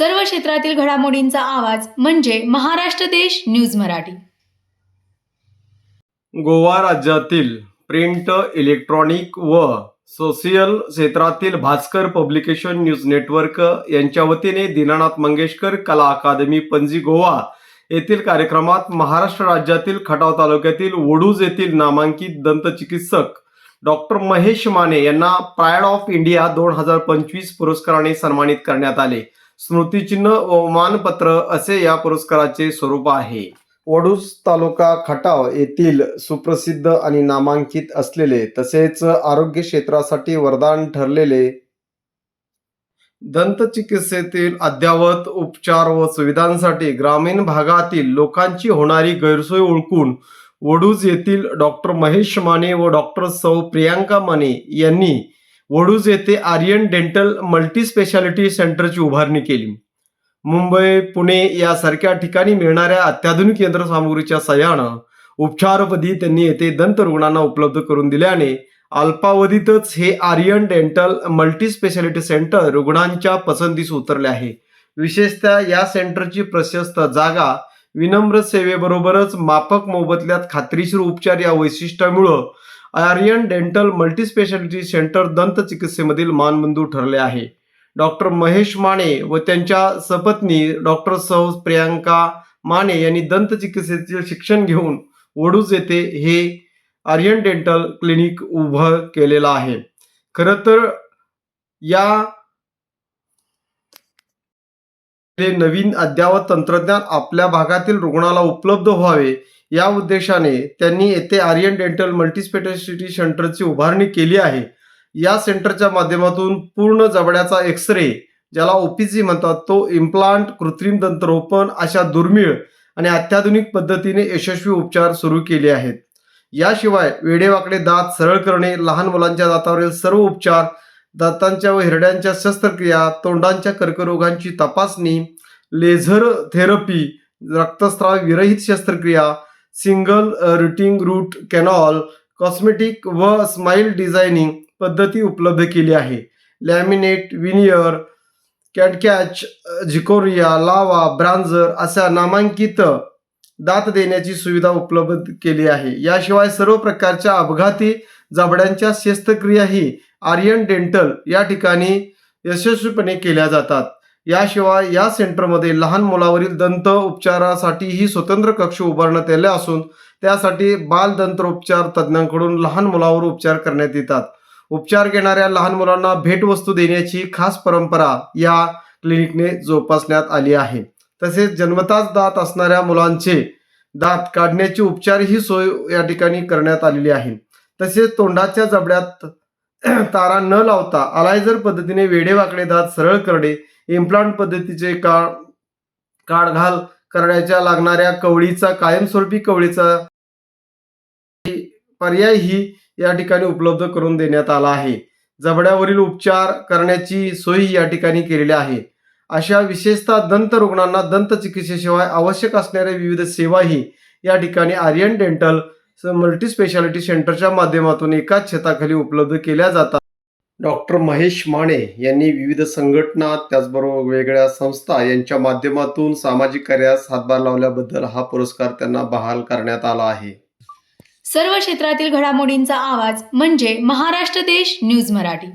सर्व क्षेत्रातील घडामोडींचा आवाज म्हणजे महाराष्ट्र देश न्यूज मराठी. गोवा राज्यातील प्रिंट इलेक्ट्रॉनिक व सोशियल क्षेत्रातील भास्कर पब्लिकेशन न्यूज नेटवर्क यांच्या वतीने दीनानाथ मंगेशकर कला अकादमी पणजी गोवा येथील कार्यक्रमात महाराष्ट्र राज्यातील खटाव तालुक्यातील वडूज येथील नामांकित दंतचिकित्सक डॉक्टर महेश माने यांना प्रायड ऑफ इंडिया दोन हजार पंचवीस पुरस्काराने सन्मानित करण्यात आले. स्मृतिचिन्ह व मानपत्र असे या पुरस्काराचे स्वरूप आहे. वडूज तालुका खटाव येथील सुप्रसिद्ध आणि नामांकित असलेले तसेच आरोग्य क्षेत्रासाठी वरदान ठरलेले दंतचिकित्सेतील अद्ययावत उपचार व सुविधांसाठी ग्रामीण भागातील लोकांची होणारी गैरसोय ओळखून वडूज येथील डॉक्टर महेश माने व डॉक्टर सौ प्रियांका माने यांनी वडूज येथे आर्यन डेंटल मल्टीस्पेशालिटी सेंटरची उभारणी केली. मुंबई पुणे यासारख्या ठिकाणी मिळणाऱ्या अत्याधुनिक यंत्रसामुग्रीच्या सहाय्यानं उपचारपदी त्यांनी येथे दंत रुग्णांना उपलब्ध करून दिल्याने अल्पावधीतच हे आर्यन डेंटल मल्टीस्पेशालिटी सेंटर रुग्णांच्या पसंतीस उतरले आहे. विशेषतः या सेंटरची प्रशस्त जागा विनम्र सेवेबरोबरच माफक मोबदल्यात खात्रीशीर उपचार या वैशिष्ट्यामुळं आर्यन डेंटल मल्टीस्पेशालिटी सेंटर दंत चिकित्सेमधील मानबंधू ठरले आहे. डॉक्टर महेश माने व त्यांच्या सपत्नी डॉक्टर सौ प्रियांका माने यांनी दंत चिकित्सेचे शिक्षण घेऊन वडूज येथे हे आर्यन डेंटल क्लिनिक उभं केलेलं आहे. खरं तर या हे नवीन अद्ययावत तंत्रज्ञान आपल्या भागातील रुग्णाला उपलब्ध व्हावे या उद्देशाने त्यांनी येथे आर्यन डेंटल मल्टीस्पेशालिटी सेंटरची उभारणी केली आहे. या सेंटरच्या माध्यमातून पूर्ण जबड्याचा एक्स रे ज्याला ओपीसी म्हणतात तो इम्प्लांट कृत्रिम दंतरोपण अशा दुर्मिळ आणि अत्याधुनिक पद्धतीने यशस्वी उपचार सुरू केले आहेत. याशिवाय वेडेवाकडे दात सरळ करणे लहान मुलांच्या दातावरील सर्व उपचार दातांच्या व हिरड्यांच्या शस्त्रक्रिया तोंडांच्या कर्करोगांची तपासणी लेझर थेरपी रक्तस्राव विरहित शस्त्रक्रिया single rooting root canal cosmetic व स्माईल डिझायनिंग पद्धती उपलब्ध केली आहे. लॅमिनेट विनियर कॅटकॅच झिकोरिया लावा ब्रांझर अशा नामांकित दात देण्याची सुविधा उपलब्ध केली आहे. याशिवाय सर्व प्रकारच्या अपघाती जबड्यांच्या शस्त्रक्रियाही आर्यन डेंटल या ठिकाणी यशस्वीपणे केल्या जातात. याशिवाय या सेंटरमध्ये लहान मुलावरील दंत उपचारासाठीही स्वतंत्र कक्ष उभारण्यात आले असून त्यासाठी बाल दंतोपचार तज्ज्ञांकडून लहान मुलावर उपचार करण्यात येतात. उपचार घेणाऱ्या लहान मुलांना भेटवस्तू देण्याची खास परंपरा या क्लिनिकने जोपासण्यात आली आहे. तसेच जन्मताच दात असणाऱ्या मुलांचे दात काढण्याची उपचार ही सोय या ठिकाणी करण्यात आलेली आहे. तसेच तोंडाच्या जबड्यात तारा न लावता अलायझर पद्धतीने वेडेवाकडे दात सरळ करणे इम्प्लांट पद्धतीचे काळ काढघाल करण्याच्या लागणाऱ्या कवळीचा कायमस्वरूपी कवळीचा पर्याय ही या ठिकाणी उपलब्ध करून देण्यात आला आहे. जबड्यावरील उपचार करण्याची सोयी या ठिकाणी केलेली आहे. अशा विशेषतः दंत रुग्णांना दंत चिकित्सेशिवाय आवश्यक असणाऱ्या विविध सेवाही या ठिकाणी आर्यन डेंटल मल्टी स्पेशालिटी सेंटरच्या माध्यमातून एकाच छताखाली उपलब्ध केल्या जातात. डॉक्टर महेश माने यांनी विविध संघटना त्याचबरोबर वेगळ्या संस्था यांच्या माध्यमातून सामाजिक कार्यास हातभार लावल्याबद्दल हा पुरस्कार त्यांना बहाल करण्यात आला आहे. सर्व क्षेत्रातील घडामोडींचा आवाज म्हणजे महाराष्ट्र देश न्यूज मराठी.